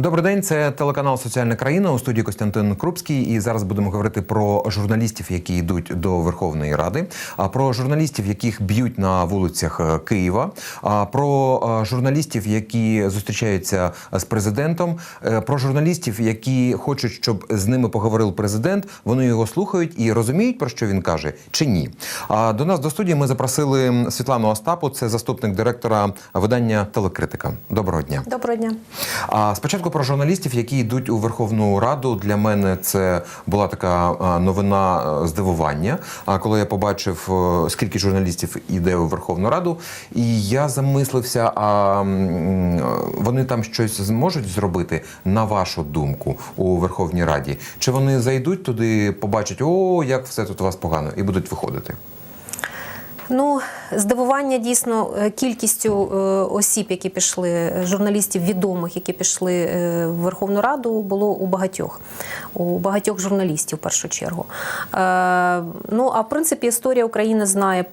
Добрий день, це телеканал Соціальна країна у студії Костянтин Крупський. І зараз будемо говорити про журналістів, які йдуть до Верховної Ради, а про журналістів, яких б'ють на вулицях е, Києва, про е, журналістів, які зустрічаються з президентом, е, про журналістів, які хочуть, щоб з ними поговорив президент. Вони його слухають і розуміють, про що він каже, чи ні. А до нас до студії ми запросили Світлану Остапу, це заступник директора видання Телекритика. Доброго дня. Доброго дня. А спочатку про журналістів, які йдуть у Верховну Раду. Для мене це була така новина е, здивування. А коли я побачив, е, скільки журналістів іде у Верховну Раду, і я замислився, а вони там щось зможуть зробити, на вашу думку, у Верховній Раді? Чи вони зайдуть туди, побачать, о, як все тут у вас погано, і будуть виходити? Ну, здивування дійсно е, кількістю е, осіб, які пішли, е, журналістів відомих, які пішли в Верховну Раду, було у багатьох, у багатьох журналістів в першу чергу. Ну а в принципі історія України знає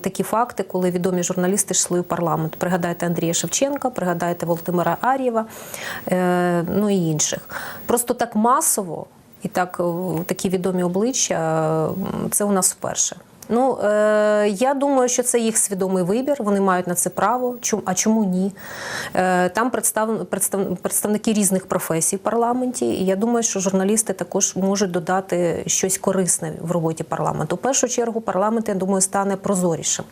такі факти, коли відомі журналісти йшли в парламент. Пригадайте Андрія Шевченка, пригадайте Володимира Ар'єва, ну і інших. Просто так масово. І так, такі відомі обличчя, це у нас вперше. Ну, е, я думаю, що це їх свідомий вибір, вони мають на це право. Чому, а чому ні? Е, там представ, представ, представники різних професій в парламенті, і я думаю, що журналісти також можуть додати щось корисне в роботі парламенту. В першу чергу парламент, я думаю, стане прозорішим,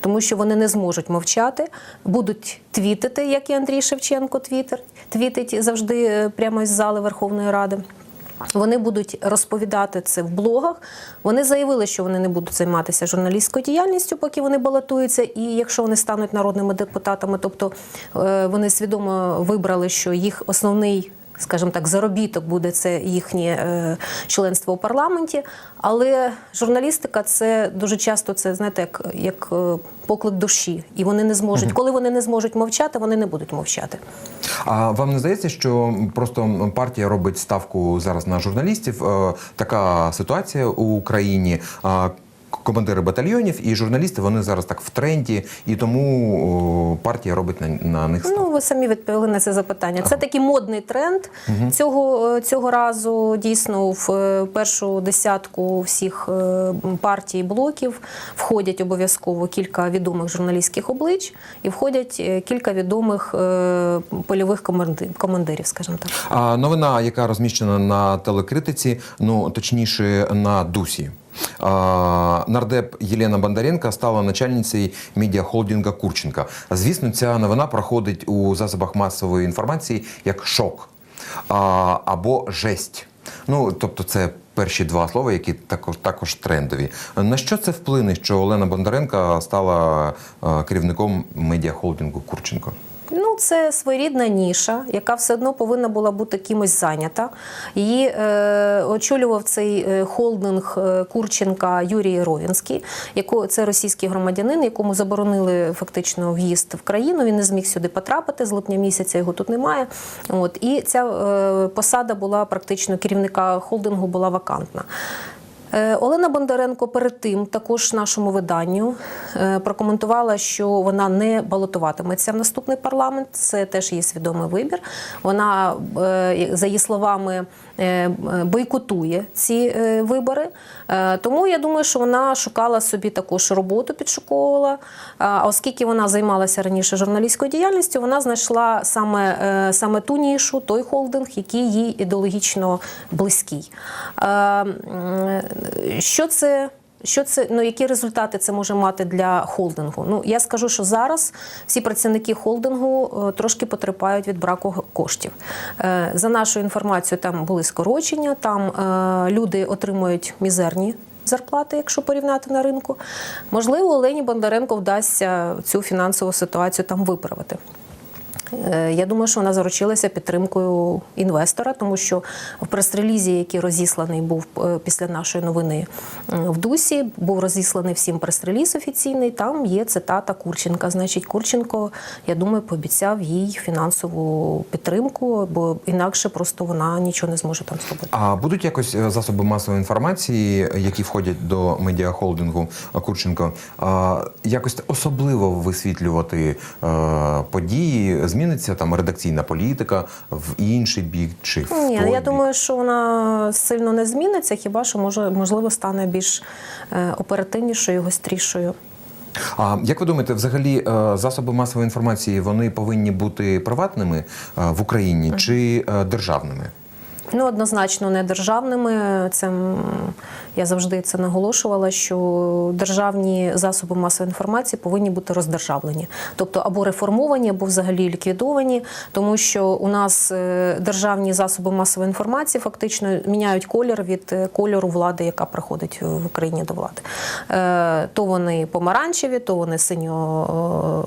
тому що вони не зможуть мовчати, будуть твітити, як і Андрій Шевченко твітер, твітить завжди е, прямо із зали Верховної Ради. Вони будуть розповідати це в блогах. Вони заявили, що вони не будуть займатися журналістською діяльністю, поки вони балотуються. І якщо вони стануть народними депутатами, тобто е, вони свідомо вибрали, що їх основний. Скажімо так, заробіток буде це їхнє е, членство у парламенті, але журналістика це дуже часто це знаєте, як, як е, поклик душі, і вони не зможуть, коли вони не зможуть мовчати, вони не будуть мовчати. А вам не здається, що просто партія робить ставку зараз на журналістів? Е, Така ситуація у Україні. Командири батальйонів і журналісти вони зараз так в тренді, і тому о, партія робить на, на них ставку. Ну, ви самі відповіли на це запитання. Це такий модний тренд. Цього, е, цього разу дійсно в е, першу десятку всіх е, партій блоків входять обов'язково кілька відомих журналістських облич і входять кілька відомих польових командирів, скажімо так. А новина, яка розміщена на телекритиці, ну точніше на дусі. Нардеп Єлена Бондаренко стала начальницею медіахолдинга Курченка. Звісно, ця новина проходить у засобах масової інформації як шок або жесть. Ну, тобто, це перші два слова, які також також трендові. На що це вплине, що Олена Бондаренко стала а, керівником медіахолдингу Курченко? Ну, це своєрідна ніша, яка все одно повинна була бути кимось зайнята. Її е, очолював цей е, холдинг е, Курченка Юрій Ровінський, яко, це російський громадянин, якому заборонили фактично в'їзд в країну. Він не зміг сюди потрапити. З липня місяця його тут немає. От і ця е, посада була практично керівника холдингу була вакантна. Е, Олена Бондаренко перед тим також нашому виданню е, прокоментувала, що вона не балотуватиметься в наступний парламент. Це теж її свідомий вибір. Вона, е, за її словами, бойкотує ці вибори. Тому я думаю, що вона шукала собі також роботу, підшуковувала. А оскільки вона займалася раніше журналістською діяльністю, вона знайшла саме, саме ту нішу, той холдинг, який їй ідеологічно близький. Що це? Що це ну які результати це може мати для холдингу? Ну я скажу, що зараз всі працівники холдингу е, трошки потерпають від браку коштів. Е, За нашою інформацією, там були скорочення, там е, люди отримують мізерні. Зарплати, якщо порівняти на ринку, можливо, Олені Бондаренко вдасться цю фінансову ситуацію там виправити. Е, Я думаю, що вона заручилася підтримкою інвестора, тому що в прес-релізі, який розісланий був е, після нашої новини е, в Дусі, був розісланий всім прес-реліз офіційний. Там є цитата Курченка. Значить, Курченко, я думаю, пообіцяв їй фінансову підтримку, бо інакше просто вона нічого не зможе там зробити. А будуть якось засоби масової інформації, які входять до медіахолдингу Курченко, якось особливо висвітлювати події, зміниться там редакційна політика в інший бік чи в Ні, той я бік? думаю, що вона сильно не зміниться, хіба що може можливо стане більш е, оперативнішою, гострішою. А як ви думаєте, взагалі е, засоби масової інформації вони повинні бути приватними е, в Україні чи державними? Ну, однозначно не державними. Це я завжди це наголошувала, що державні засоби масової інформації повинні бути роздержавлені, тобто або реформовані, або взагалі ліквідовані, тому що у нас е, державні засоби масової інформації фактично міняють колір від е, кольору влади, яка приходить в Україні до влади. Е, То вони помаранчеві, то вони синьо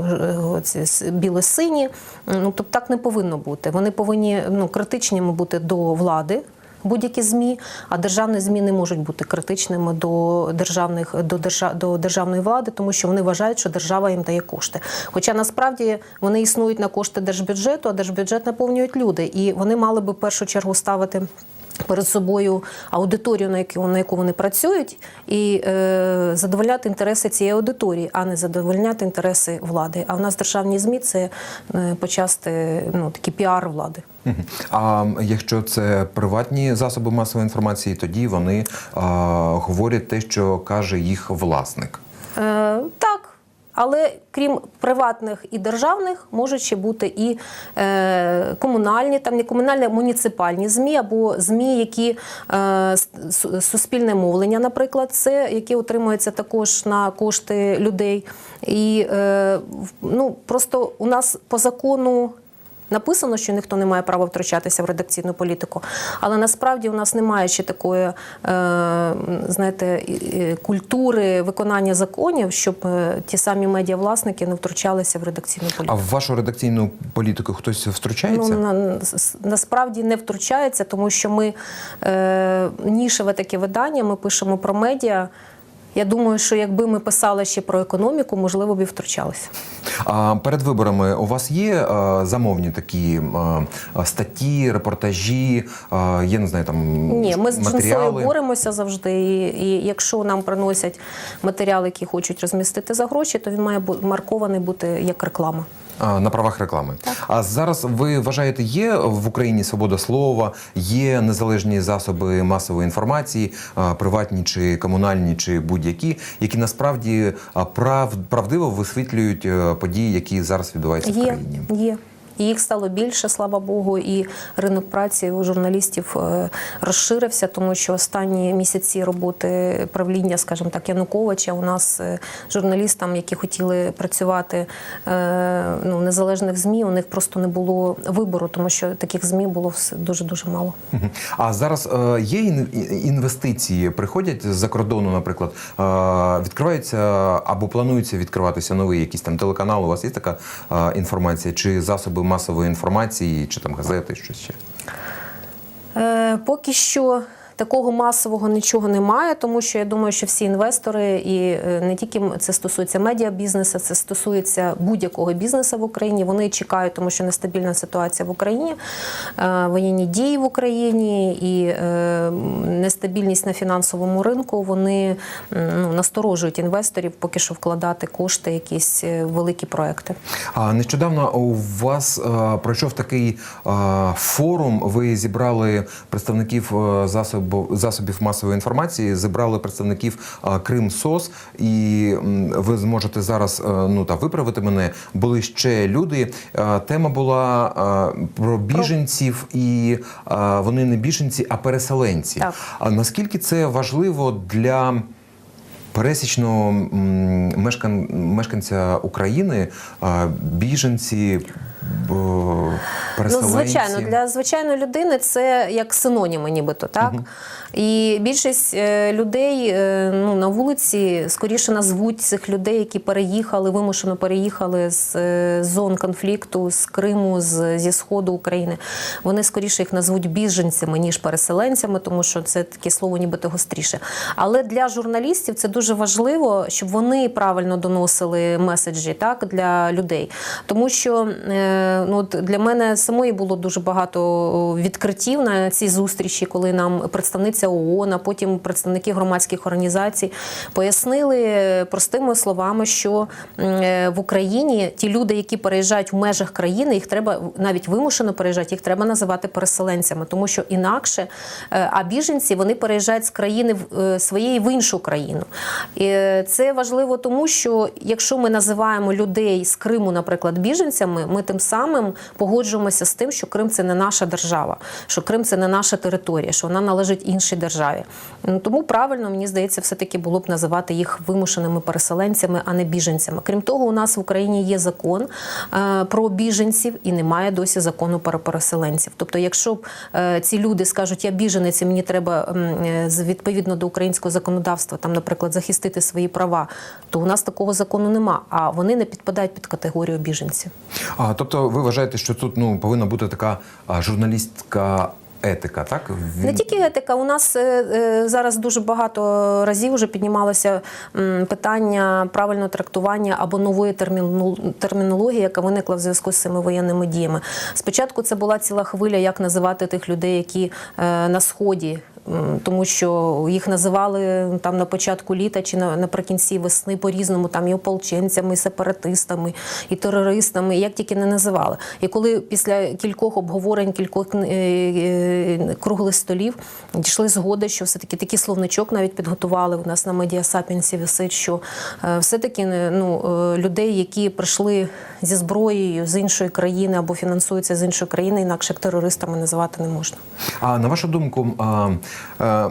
біло-сині. Ну тобто так не повинно бути. Вони повинні ну критичними бути до влади. Будь-які змі, а державні змі не можуть бути критичними до державних до держа, до державної влади, тому що вони вважають, що держава їм дає кошти. Хоча насправді вони існують на кошти держбюджету, а держбюджет наповнюють люди, і вони мали би в першу чергу ставити. Перед собою аудиторію, на яку, на яку вони працюють, і е, задовольняти інтереси цієї аудиторії, а не задовольняти інтереси влади. А в нас державні змі це е, почасти ну такий піар влади. А якщо це приватні засоби масової інформації, тоді вони а, говорять те, що каже їх власник. Е, так. Але крім приватних і державних, можуть ще бути і е, комунальні, там не комунальні, а муніципальні змі або змі, які е, суспільне мовлення, наприклад, це які отримуються також на кошти людей. І е, ну просто у нас по закону. Написано, що ніхто не має права втручатися в редакційну політику, але насправді у нас немає ще такої, е, знаєте, культури виконання законів, щоб е, ті самі медіавласники не втручалися в редакційну А в вашу редакційну політику хтось втручається? Ну, на, насправді не втручається, тому що ми е, нішеве таке видання, ми пишемо про медіа. Я думаю, що якби ми писали ще про економіку, можливо, б і втручалися. А перед виборами у вас є е, замовні такі е, статті, репортажі, е, я не знаю, там Ні, ми з джинсою боремося завжди. І, і якщо нам приносять матеріали, які хочуть розмістити за гроші, то він має бу- маркований бути як реклама. На правах реклами. А зараз ви вважаєте, є в Україні свобода слова, є незалежні засоби масової інформації, приватні чи комунальні, чи будь-які, які насправді прав, правдиво висвітлюють е, події, які зараз відбуваються в країні. є. Їх стало більше, слава Богу, і ринок праці у журналістів е, розширився, тому що останні місяці роботи правління, скажімо так, Януковича, у нас е, журналістам, які хотіли працювати е, ну, незалежних ЗМІ, у них просто не було вибору, тому що таких ЗМІ було дуже дуже мало. А зараз є інвестиції, приходять з-за кордону, наприклад, відкриваються або планується відкриватися новий якийсь там телеканал. У вас є така інформація, чи засоби масової інформації, чи там газети, щось ще? Е, поки що такого масового нічого немає, тому що я думаю, що всі інвестори, і е, не тільки це стосується медіабізнесу, це стосується будь-якого бізнесу в Україні. Вони чекають, тому що нестабільна ситуація в Україні, е, воєнні дії в Україні і е, нестабільність на фінансовому ринку. Вони ну, насторожують інвесторів поки що вкладати кошти, якісь великі проекти. А нещодавно у вас пройшов такий форум. Ви зібрали представників е, засобів, засобів масової інформації, зібрали представників Крим СОС, і ви зможете зараз е, ну та виправити мене. Були ще люди. Е, Тема була е, про біженців, і вони не біженці, а переселенці. Так. А наскільки це важливо для пересічного мешкан, мешканця України, біженці, б- Ну, звичайно, для звичайної людини це як синоніми, нібито так. І більшість е, людей е, ну, на вулиці скоріше назвуть цих людей, які переїхали, вимушено переїхали з е, зон конфлікту, з Криму, з, зі сходу України. Вони скоріше їх назвуть біженцями, ніж переселенцями, тому що це таке слово нібито гостріше. Але для журналістів це дуже важливо, щоб вони правильно доносили меседжі так, для людей. Тому що ну, от для мене самої було дуже багато відкриттів на цій зустрічі, коли нам представниця ООН, а потім представники громадських організацій пояснили простими словами, що е, в Україні ті люди, які переїжджають в межах країни, їх треба навіть вимушено переїжджати, їх треба називати переселенцями, тому що інакше, е, а біженці вони переїжджають з країни е, своєї в іншу країну. І е, це важливо тому, що якщо ми називаємо людей з Криму, наприклад, біженцями, ми тим самим погоджуємося з тим, що Крим це не наша держава, що Крим це не наша територія, що вона належить іншій державі. Тому правильно мені здається, все таки було б називати їх вимушеними переселенцями, а не біженцями. Крім того, у нас в Україні є закон е, про біженців і немає досі закону про переселенців. Тобто, якщо б е, ці люди скажуть, я біженець, і мені треба е, відповідно до українського законодавства, там, наприклад, захистити свої права, то у нас такого закону нема. А вони не підпадають під категорію біженців. А, тобто, ви вважаєте, що тут ну повинна бути така журналістська етика, так? Не тільки етика, у нас е, е, зараз дуже багато разів вже піднімалося м, питання правильного трактування або нової термінології, яка виникла в зв'язку з цими воєнними діями. Спочатку це була ціла хвиля, як називати тих людей, які е, на сході. Тому що їх називали там на початку літа чи на, наприкінці весни по-різному, там і ополченцями, і сепаратистами, і терористами, як тільки не називали. І коли після кількох обговорень, кількох е, е, круглих столів дійшли згоди, що все-таки такий словничок навіть підготували у нас на медіа Сапіенсі висить, що е, все-таки ну, людей, які прийшли зі зброєю з іншої країни або фінансуються з іншої країни, інакше терористами називати не можна. А на вашу думку,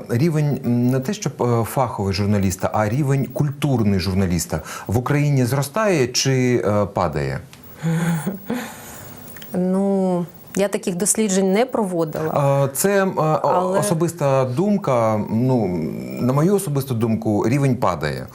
рівень не те, щоб е, фаховий журналіста, а рівень культурний журналіста в Україні зростає чи е, падає? Я таких досліджень не проводила. Це е, Але- особиста думка. Ну на мою особисту думку, рівень падає.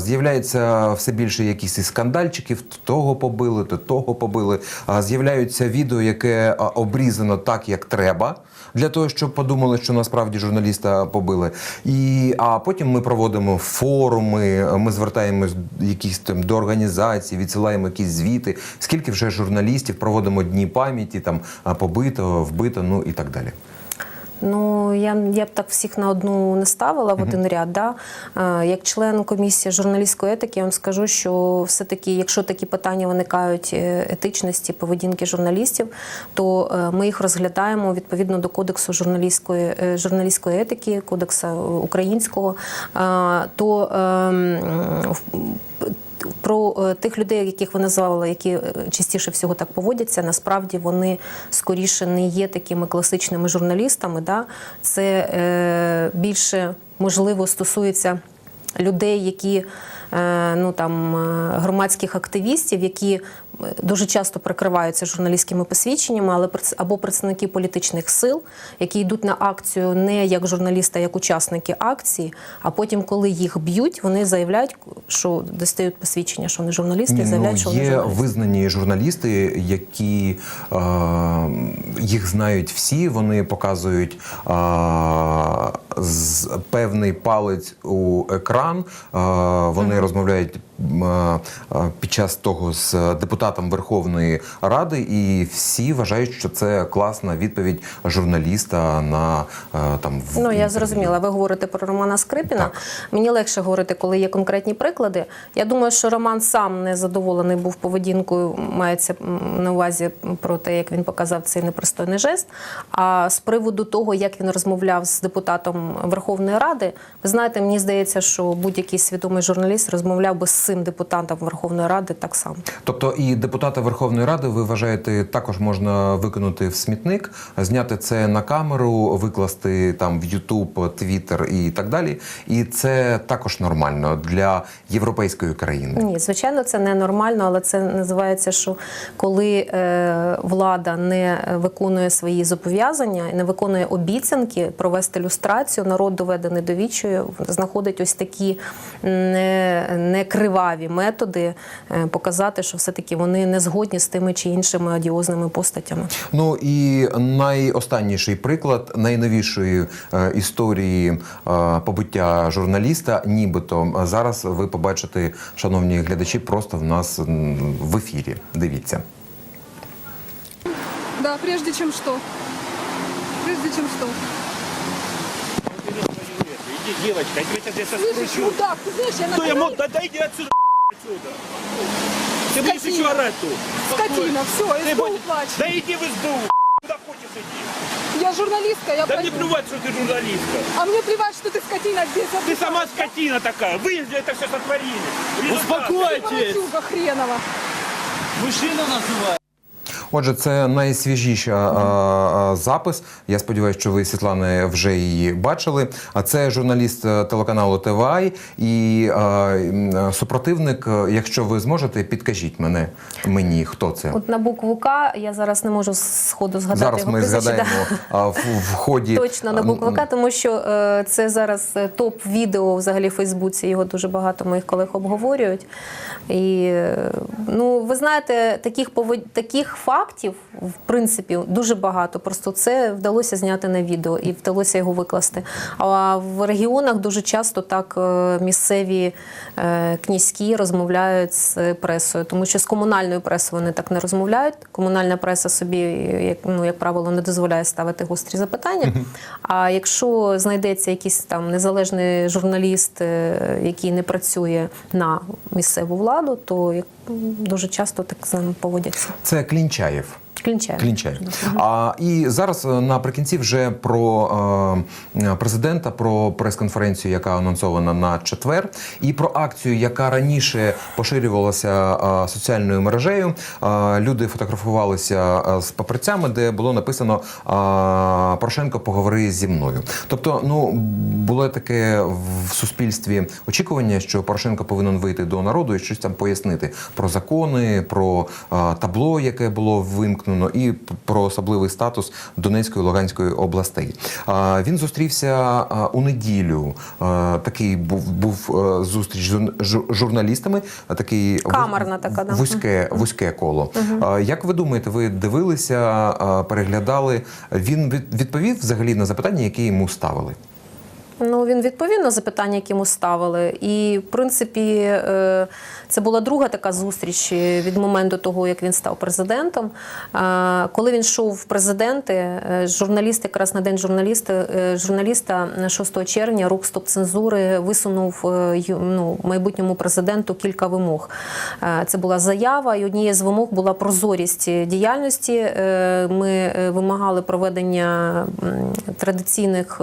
З'являється все більше якісь із скандальчиків. то Того побили, то того побили. З'являються відео, яке обрізано так, як треба. Для того щоб подумали, що насправді журналіста побили, і а потім ми проводимо форуми, ми звертаємось якісь там до організацій, відсилаємо якісь звіти. Скільки вже журналістів проводимо дні пам'яті, там побито, вбито, ну і так далі. Ну я, я б так всіх на одну не ставила в один ряд. Да? Як член комісії журналістської етики, я вам скажу, що все-таки, якщо такі питання виникають е, етичності, поведінки журналістів, то е, ми їх розглядаємо відповідно до кодексу журналістської е, журналістської етики, кодексу українського. То ем, в- про е, тих людей, яких ви називали, які е, частіше всього так поводяться, насправді вони скоріше не є такими класичними журналістами. Да? Це е, більше можливо стосується людей, які е, ну там громадських активістів, які дуже часто прикриваються журналістськими посвідченнями, але або представники політичних сил, які йдуть на акцію не як журналісти, а як учасники акції. А потім, коли їх б'ють, вони заявляють, що достають посвідчення, що вони журналісти, і заявляють, ну, що вони є журналісти. визнані журналісти, які е, їх знають всі. Вони показують е, з певний палець у екран. Е, вони розмовляють е, е, під час того з депутатом Верховної Ради, і всі вважають, що це класна відповідь журналіста на там в Ну, я зрозуміла. Ви говорите про Романа Скрипіна. Так. Мені легше говорити, коли є конкретні приклади. Я думаю, що Роман сам не задоволений був поведінкою, мається на увазі про те, як він показав цей непристойний жест. А з приводу того, як він розмовляв з депутатом Верховної Ради, ви знаєте, мені здається, що будь-який свідомий журналіст розмовляв би з цим депутатом Верховної Ради так само. Тобто і депутата Верховної Ради, ви вважаєте, також можна викинути в смітник, зняти це на камеру, викласти там в Ютуб, Твіттер і так далі. І це також нормально для європейської країни. Ні, звичайно, це не нормально, але це називається, що коли е, влада не виконує свої зобов'язання і не виконує обіцянки провести люстрацію, народ доведений до відчаю, знаходить ось такі не, не криваві методи е, показати, що все-таки вони не згодні з тими чи іншими одіозними постатями. Ну і найостанніший приклад найновішої е, історії е, побуття журналіста, нібито зараз ви побачите, шановні глядачі, просто в нас в ефірі. Дивіться. Да, прежде чем что? Прежде чем что? Иди, девочка, я тебя сейчас Слышишь, скручу. мудак, ты знаешь, я Кто я мог? Да, да иди отсюда, отсюда. Ты будешь еще орать тут. скотина, все, Ты СБУ будешь- плачет. Да иди в СБУ, куда хочешь иди. Я журналистка, я Да мне пойду. плевать, что ты журналистка. А мне плевать, что ты скотина здесь. Ты сама скотина такая. Вы это все сотворили. Успокойтесь! Молодюга хренова. Мужчина називає. Отже, це найсвіжіша а, а, запис. Я сподіваюся, що ви Світлане вже її бачили. А це журналіст е, телеканалу ТВАЙ і а, е, супротивник. Е, Якщо ви зможете, підкажіть мене мені, хто це. От на букву К я зараз не можу сходу згадати Зараз його ми згадаємо а, в, в ході Точно на букву К, тому що е, це зараз топ відео взагалі в Фейсбуці. Його дуже багато моїх колег обговорюють. І ну, ви знаєте, таких повод... таких фактів, в принципі, дуже багато. Просто це вдалося зняти на відео і вдалося його викласти. А в регіонах дуже часто так е, місцеві е, князькі розмовляють з пресою, тому що з комунальною пресою вони так не розмовляють. Комунальна преса собі, як, ну, як правило, не дозволяє ставити гострі запитання. А якщо знайдеться якийсь там незалежний журналіст, е, який не працює на місцеву владу, то дуже часто так з ним поводяться. це Клінчаєв. Клінчаєв. Клінчаєв. А і зараз е, наприкінці вже про е, президента, про прес-конференцію, яка анонсована на четвер, і про акцію, яка раніше поширювалася е, соціальною мережею. Е, люди фотографувалися е, з папірцями, де було написано е, Порошенко, поговори зі мною. Тобто, ну було таке в суспільстві очікування, що Порошенко повинен вийти до народу і щось там пояснити про закони, про е, табло, яке було вимкнено, і про особливий статус Донецької і Луганської областей. Він зустрівся у неділю. Такий був був е, зустріч з жур- жур- журналістами. а, Такий Камерна така, да. вузьке, вузьке коло. А, Як ви думаєте, ви дивилися, переглядали? Він відповів взагалі на запитання, які йому ставили? Ну, він відповів на запитання, які йому ставили. І, в принципі, е, це була друга така зустріч від моменту того, як він став президентом. Е, Коли він йшов в президенти, е, журналіст, якраз на день журналіста, журналіста 6 червня рух стоп цензури висунув ну, майбутньому президенту кілька вимог. Це була заява, і однією з вимог була прозорість діяльності. Ми вимагали проведення традиційних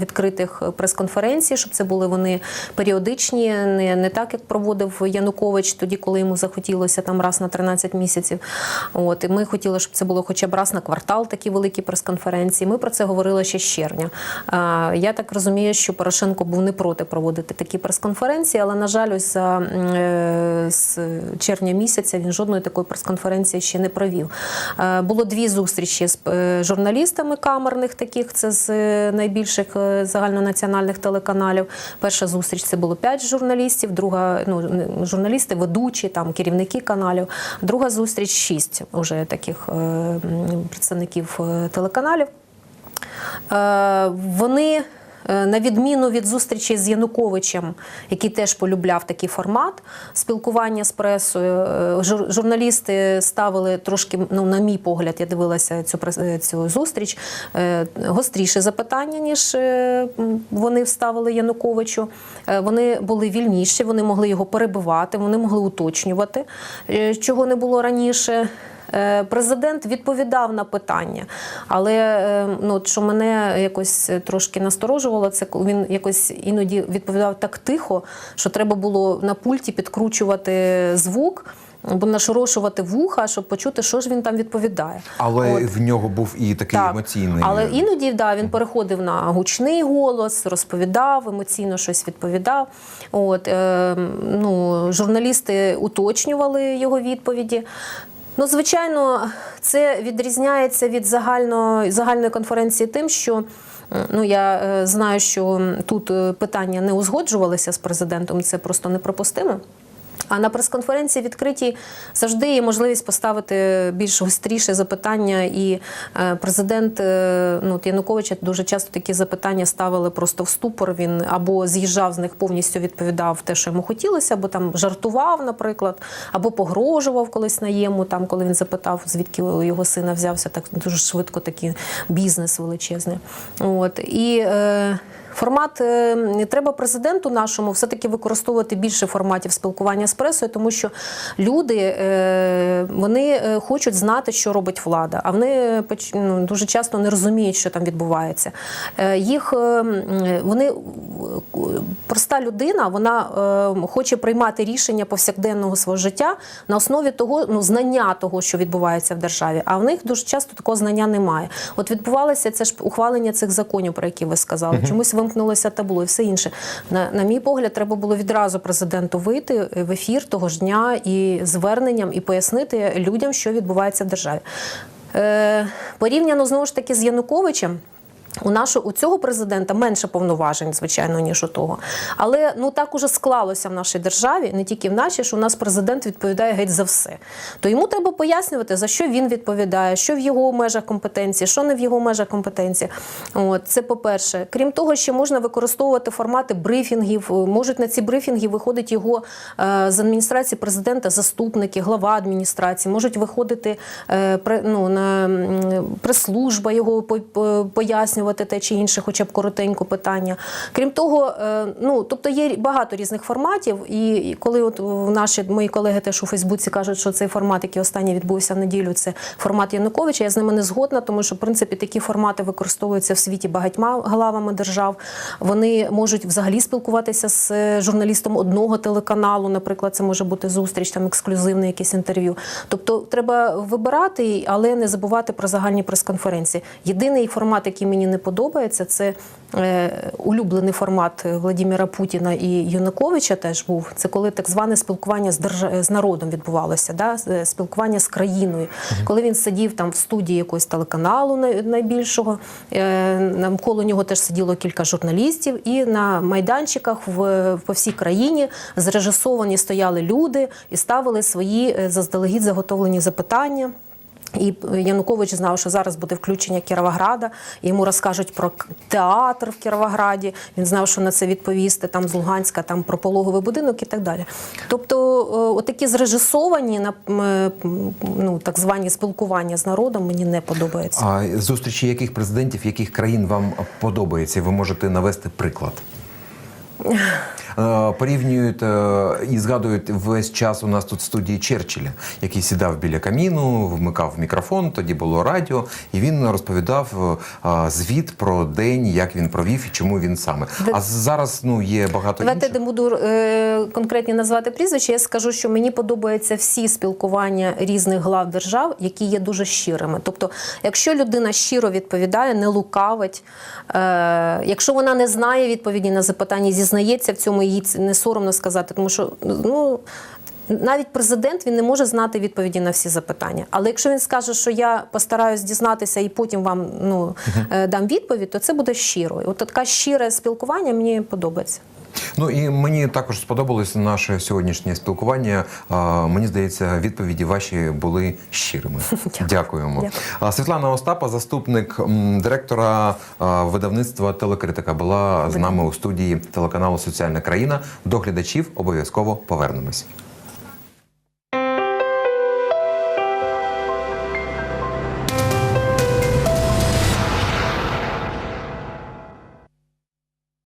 відкритих прес-конференцій, щоб це були вони періодичні, не, не так, як проводив Янукович тоді, коли йому захотілося там раз на 13 місяців. От і ми хотіли, щоб це було хоча б раз на квартал такі великі прес-конференції. Ми про це говорили ще з червня. Я так розумію, що Порошенко був не проти проводити такі прес-конференції, але на жаль, ось за е, з червня місяця він жодної такої прес-конференції ще не провів. Було дві зустрічі з е, журналістами камерних таких, це з е, найбільших е, загальнонаціональних телеканалів. Перша зустріч це було п'ять журналістів, друга ну журналісти, ведучі, там керівники каналів. Друга зустріч шість уже таких е, представників е, телеканалів. Е, Вони. Е, На відміну від зустрічі з Януковичем, який теж полюбляв такий формат спілкування з пресою, е, жур- журналісти ставили трошки, ну на мій погляд, я дивилася цю е, цю зустріч, гостріше запитання, ніж вони вставили Януковичу. Вони були вільніші, вони могли його перебивати, вони могли уточнювати, чого не було раніше. Е, Президент відповідав на питання, але е, ну, що мене якось трошки насторожувало, це він якось іноді відповідав так тихо, що треба було на пульті підкручувати звук. Або нашорошувати вуха, щоб почути, що ж він там відповідає. Але От. в нього був і такий емоційний. Але іноді да, він переходив на гучний голос, розповідав, емоційно щось відповідав. От, е, ну, журналісти уточнювали його відповіді. Ну, звичайно, це відрізняється від загально, загальної конференції тим, що ну, я е, знаю, що тут е, питання не узгоджувалися з президентом, це просто неприпустимо. А на прес-конференції відкритій завжди є можливість поставити більш гостріше запитання. І е, президент е, ну, Януковича дуже часто такі запитання ставили просто в ступор. Він або з'їжджав з них, повністю відповідав те, що йому хотілося, або там жартував, наприклад, або погрожував колись наєму, там, коли він запитав, звідки його сина взявся так дуже швидко такий бізнес величезний. От. І е, Формат е, треба президенту нашому все-таки використовувати більше форматів спілкування з пресою, тому що люди е, вони е, хочуть знати, що робить влада, а вони ну, дуже часто не розуміють, що там відбувається. Їх вони проста людина, вона хоче приймати рішення повсякденного свого життя на основі того, ну знання того, що відбувається в державі. А в них дуже часто такого знання немає. От відбувалося це ж ухвалення цих законів, про які ви сказали. Чомусь вимкнулося табло і все інше. На, на мій погляд, треба було відразу президенту вийти в ефір того ж дня і зверненням і пояснити людям, що відбувається в державі. Е, порівняно знову ж таки з Януковичем. У нашого у цього президента менше повноважень, звичайно, ніж у того. Але ну так уже склалося в нашій державі, не тільки в нашій, що у нас президент відповідає геть за все. То йому треба пояснювати, за що він відповідає, що в його межах компетенції, що не в його межах компетенції. От це по-перше. Крім того, ще можна використовувати формати брифінгів. Можуть на ці брифінги виходить його е, з адміністрації президента, заступники, глава адміністрації, можуть виходити е, ну, на прес-служба його по- по- пояснювати те чи інше, хоча б коротенько питання. Крім того, е, ну тобто є багато різних форматів, і коли от наші мої колеги теж у Фейсбуці кажуть, що цей формат, який останній відбувся в неділю, це формат Януковича. Я з ними не згодна, тому що в принципі такі формати використовуються в світі багатьма главами держав. Вони можуть взагалі спілкуватися з е, журналістом одного телеканалу. Наприклад, це може бути зустріч, там ексклюзивне якесь інтерв'ю. Тобто треба вибирати, але не забувати про загальні прес-конференції. Єдиний формат, який мені не подобається, це е, улюблений формат Владимира Путіна і Януковича теж був. Це коли так зване спілкування з держа... з народом відбувалося, да? спілкування з країною. Коли він сидів там в студії якогось телеканалу най- найбільшого, е, навколо нього теж сиділо кілька журналістів, і на майданчиках в, по всій країні зрежисовані стояли люди і ставили свої е, заздалегідь заготовлені запитання. І Янукович знав, що зараз буде включення Кіровограда. Йому розкажуть про театр в Кіровограді. Він знав, що на це відповісти там з Луганська, там про пологовий будинок і так далі. Тобто, е, отакі зрежисовані е, ну так звані спілкування з народом мені не подобається. А зустрічі яких президентів, яких країн вам подобається? Ви можете навести приклад. Е, Порівнюють е, і згадують весь час у нас тут в студії Черчилля, який сідав біля каміну, вмикав мікрофон, тоді було радіо, і він розповідав е, звіт про день, як він провів і чому він саме. А зараз ну є багато Давайте інших. не буду конкретні назвати прізвища. Я скажу, що мені подобаються всі спілкування різних глав держав, які є дуже щирими. Тобто, якщо людина щиро відповідає, не лукавить, якщо вона не знає відповіді на запитання, зізнається в цьому, їй це не соромно сказати, тому що ну. Навіть президент він не може знати відповіді на всі запитання. Але якщо він скаже, що я постараюсь дізнатися і потім вам ну, е, дам відповідь, то це буде щиро. І От таке щире спілкування мені подобається. Ну і мені також сподобалось наше сьогоднішнє спілкування. Мені здається, відповіді ваші були щирими. Дякуємо. Світлана Остапа, заступник директора видавництва Телекритика, була з нами у студії телеканалу Соціальна країна. До глядачів обов'язково повернемось.